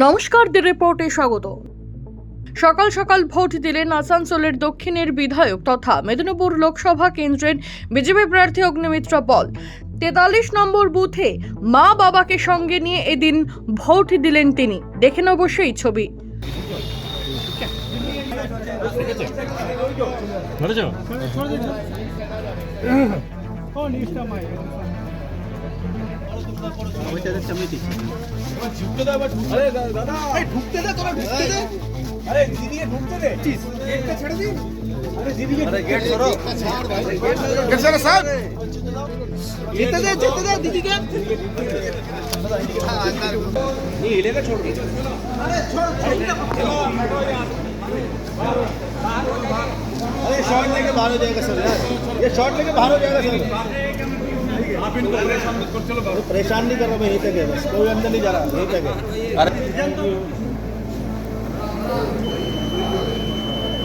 নমস্কার দি রিপোর্টে স্বাগত সকাল সকাল ভোট দিলেন আসানসোলের দক্ষিণের বিধায়ক তথা মেদিনীপুর লোকসভা কেন্দ্রের বিজেপি প্রার্থী অগ্নিমিত্র পল তেতাল্লিশ নম্বর বুথে মা বাবাকে সঙ্গে নিয়ে এদিন ভোট দিলেন তিনি দেখেন অবশ্যই ছবি ধরেছ আরে দাদা এই ঢুকতে দে তোরা ঢুকতে দে আরে দিদিকে ঢুকতে দে গেটটা ছেড়ে দিন আরে দিদিকে আরে গেট সরো গেট সরো স্যার যেতে দে যেতে দে দিদিকে नहीं हिलेगा छोड़ दे अरे छोड़ अरे शॉट लेके बाहर हो जाएगा सर यार ये शॉट लेके बाहर हो जाएगा सर आप इनको परेशान मत करो चलो परेशान नहीं कर रहा मैं यहीं तक है बस कोई अंदर नहीं जा रहा यहीं तक है अरे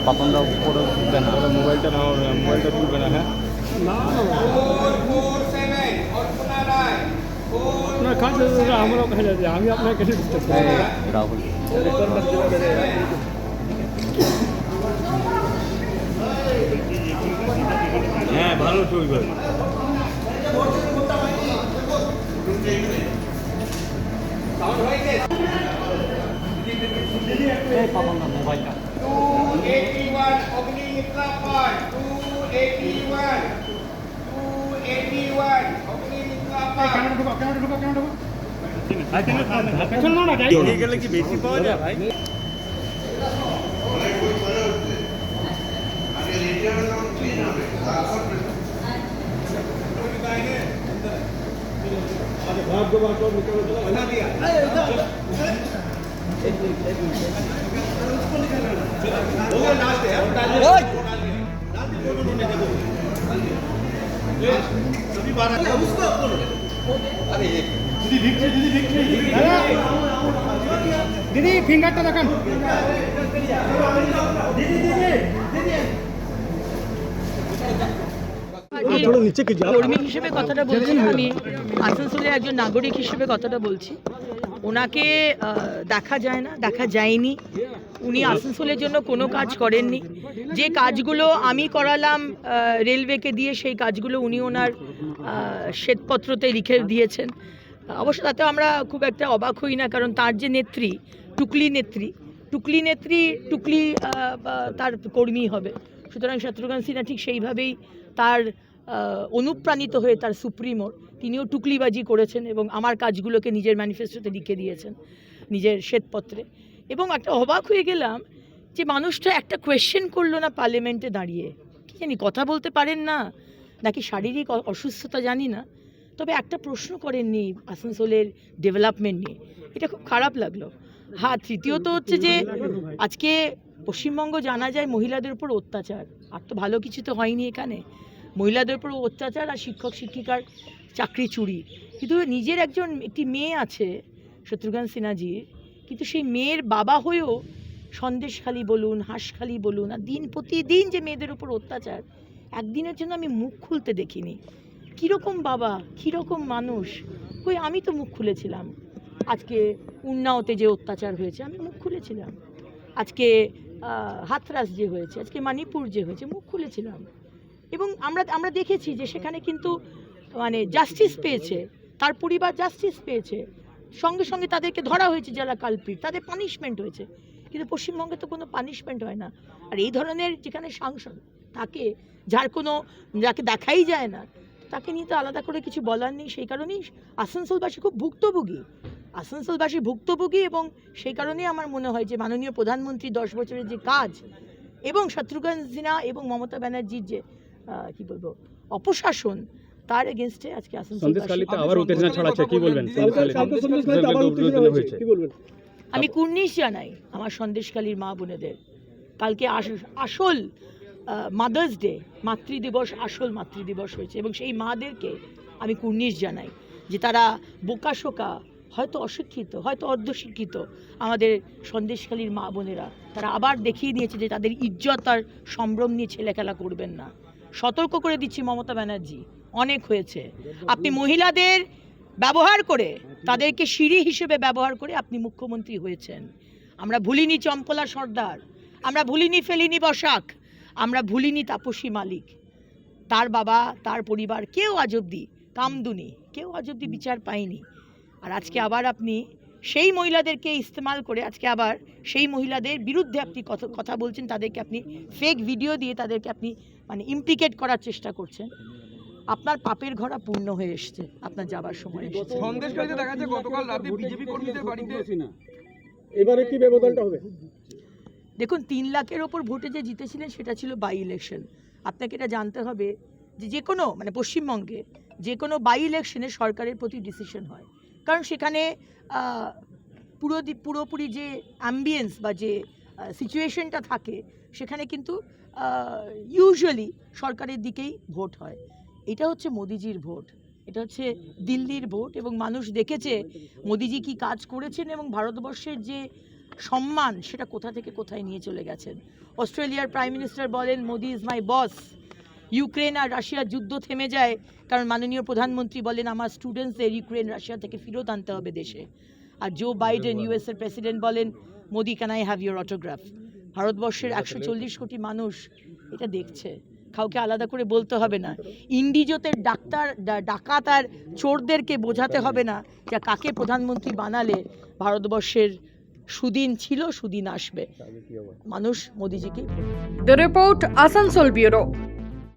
পাতনটা উপরে তুলবে না মোবাইলটা নাও মোবাইলটা তুলবে না হ্যাঁ আপনার কাজ আমরাও কাজ আছে আমি আপনার কাছে ঢুকতে পারি না। রাহুল হ্যাঁ ভালো ছবি પવનનો મોબાઈલ કા 281 અગ્નિ કેટલા પર 281 281 અગ્નિ કેટલા પર કેમેરા ઢુકો કેમેરા ઢુકો કેમેરા ঢুকো આ કેમેરા પેછળ નો ના જાય ઠીક એટલે કે બેસી પાવા જાય ભાઈ भाग दो भाग दो निकलो चलो बना दिया দিদি ফিঙ্গারটা দেখান। কর্মী হিসেবে কথাটা বলছি আমি আসানসোলের একজন নাগরিক হিসেবে কথাটা বলছি। ওনাকে দেখা যায় না, দেখা যায়নি। উনি আসানসোলের জন্য কোনো কাজ করেননি। যে কাজগুলো আমি করালাম রেলওয়েকে দিয়ে, সেই কাজগুলো উনি ওনার শ্বেতপত্রতে লিখে দিয়েছেন। অবশ্য তাতে আমরা খুব একটা অবাক হই না, কারণ তার যে নেত্রী, টুকলি নেত্রী টুকলি নেত্রী, টুকলি তার কর্মী হবে। সুতরাং শত্রুঘ্ন সিনহা ঠিক সেইভাবেই তার অনুপ্রাণিত হয়ে তার সুপ্রিমোর, তিনিও টুকলিবাজি করেছেন এবং আমার কাজগুলোকে নিজের ম্যানিফেস্টোতে লিখে দিয়েছেন, নিজের শ্বেতপত্রে। এবং একটা অবাক হয়ে গেলাম যে মানুষটা একটা কোয়েশ্চেন করল না পার্লামেন্টে দাঁড়িয়ে। কি জানি কথা বলতে পারেন না, নাকি শারীরিক অসুস্থতা জানি না। তবে একটা প্রশ্ন করেননি আসানসোলের ডেভেলপমেন্ট নিয়ে। এটা খুব খারাপ লাগল। হ্যাঁ তৃতীয়ত হচ্ছে যে আজকে পশ্চিমবঙ্গ জানা যায় মহিলাদের উপর অত্যাচার। আর তো ভালো কিছু তো হয়নি এখানে। মহিলাদের উপর অত্যাচার আর শিক্ষক শিক্ষিকার চাকরি চুরি। কিন্তু নিজের একজন একটি মেয়ে আছে শত্রুঘ্ন সিনহাজির কিন্তু সেই মেয়ের বাবা হয়েও সন্দেশখালি বলুন হাঁসখালি বলুন আর দিন প্রতিদিন যে মেয়েদের উপর অত্যাচার একদিনের জন্য আমি মুখ খুলতে দেখিনি। কীরকম বাবা কীরকম মানুষ? ওই আমি তো মুখ খুলেছিলাম। আজকে উন্নাওতে যে অত্যাচার হয়েছে আমি মুখ খুলেছিলাম। আজকে আহ, হাথরাস যে হয়েছে আজকে মণিপুর যে হয়েছে মুখ খুলেছিলাম। এবং আমরা আমরা দেখেছি যে সেখানে কিন্তু মানে জাস্টিস পেয়েছে, তার পরিবার জাস্টিস পেয়েছে। সঙ্গে সঙ্গে তাদেরকে ধরা হয়েছে যারা কালপিট তাদের পানিশমেন্ট হয়েছে। কিন্তু পশ্চিমবঙ্গে তো কোনো পানিশমেন্ট হয় না। আর এই ধরনের যেখানে সাংসদ, তাকে যার কোনো, যাকে দেখাই যায় না, তাকে নিয়ে তো আলাদা করে কিছু বলার নেই। সেই কারণেই আসানসোলবাসী খুব ভুক্তভোগী। আসানসোলবাসী ভুক্তভোগী এবং সেই কারণেই আমার মনে হয় যে মাননীয় প্রধানমন্ত্রী দশ বছরের যে কাজ এবং শত্রুঘ্ন সিনহা এবং মমতা ব্যানার্জির যে কি বলব অপশাসন তার এগেনস্টে আজকে আসানসোল আবার উত্তেজনা ছড়াচ্ছে কি বলবেন সন্দেশখালীতে উত্তেজনা হয়েছে আমি কুর্নিশ জানাই আমার সন্দেশকালীর মা বোনেদের। কালকে আসল মাদার্স ডে মাতৃদিবস আসল মাতৃদিবস হয়েছে এবং সেই মাদেরকে আমি কুর্নিশ জানাই যে তারা বোকাশোকা হয়তো অশিক্ষিত হয়তো অর্ধশিক্ষিত আমাদের সন্দেশখালীর মা বোনেরা। তারা আবার দেখিয়ে দিয়েছে যে তাদের ইজ্জত আর সম্ভ্রম নিয়ে ছেলেখেলা করবেন না। সতর্ক করে দিচ্ছি মমতা ব্যানার্জি। অনেক হয়েছে। আপনি মহিলাদের ব্যবহার করে তাদেরকে সিঁড়ি হিসেবে ব্যবহার করে আপনি মুখ্যমন্ত্রী হয়েছেন। আমরা ভুলিনি চম্পলা সর্দার, আমরা ভুলিনি ফেলিনি বসাক, আমরা ভুলিনি তাপসী মালিক। তার বাবা, তার পরিবার কেউ আজ অব্দি কামদুনি, কেউ আজ অব্দি বিচার পায়নি। আর আজকে আবার আপনি সেই মহিলাদেরকে ইস্তেমাল করে আজকে আবার সেই মহিলাদের বিরুদ্ধে আপনি কথা বলছেন তাদেরকে আপনি ফেক ভিডিও দিয়ে তাদেরকে আপনি মানে ইমপ্লিকেট করার চেষ্টা করছেন। আপনার পাপের ঘোড়া পূর্ণ হয়ে এসছে আপনার যাবার সময় সন্দেশকারীতে দেখা যাচ্ছে গতকাল রাতে বিজেপি কর্মীদের বাড়িতে এবারে কি ব্যবধানটা হবে? দেখুন তিন লাখের ওপর ভোটে যে জিতেছিলেন সেটা ছিল বাই ইলেকশন আপনাকে এটা জানতে হবে যে যে কোনো মানে পশ্চিমবঙ্গে যে কোনো বাই ইলেকশনে সরকারের প্রতি ডিসিশন হয়। কারণ সেখানে পুরো পুরোপুরি যে অ্যাম্বিয়েন্স বা যে সিচুয়েশনটা থাকে, সেখানে কিন্তু ইউজুয়ালি সরকারের দিকেই ভোট হয়। এটা হচ্ছে মোদিজির ভোট। এটা হচ্ছে দিল্লির ভোট এবং মানুষ দেখেছে মোদিজি কি কাজ করেছেন এবং ভারতবর্ষের যে সম্মান, সেটা কোথা থেকে কোথায় নিয়ে চলে গেছেন। অস্ট্রেলিয়ার প্রাইম মিনিস্টার বলেন, Modi is my boss Ukraine আর রাশিয়ার যুদ্ধ থেমে যায়। কারণ মাননীয় প্রধানমন্ত্রী বলেন আমার স্টুডেন্টসদের ইউক্রেন রাশিয়া থেকে ফেরত আনতে হবে দেশে। আর জো বাইডেন ইউএস এর প্রেসিডেন্ট বলেন Modi can I have your autograph ভারতবর্ষের একশো চল্লিশ কোটি মানুষ এটা দেখছে। কাউকে আলাদা করে বলতে হবে না। ইন্ডিজোতের ডাক্তার ডা- ডাকাত আর চোরদেরকে বোঝাতে হবে না যে কাকে প্রধানমন্ত্রী বানালে ভারতবর্ষের সুদিন ছিল সুদিন আসবে। মানুষ মোদিজিকে দ্য রিপোর্ট আসানসোল ব্যুরো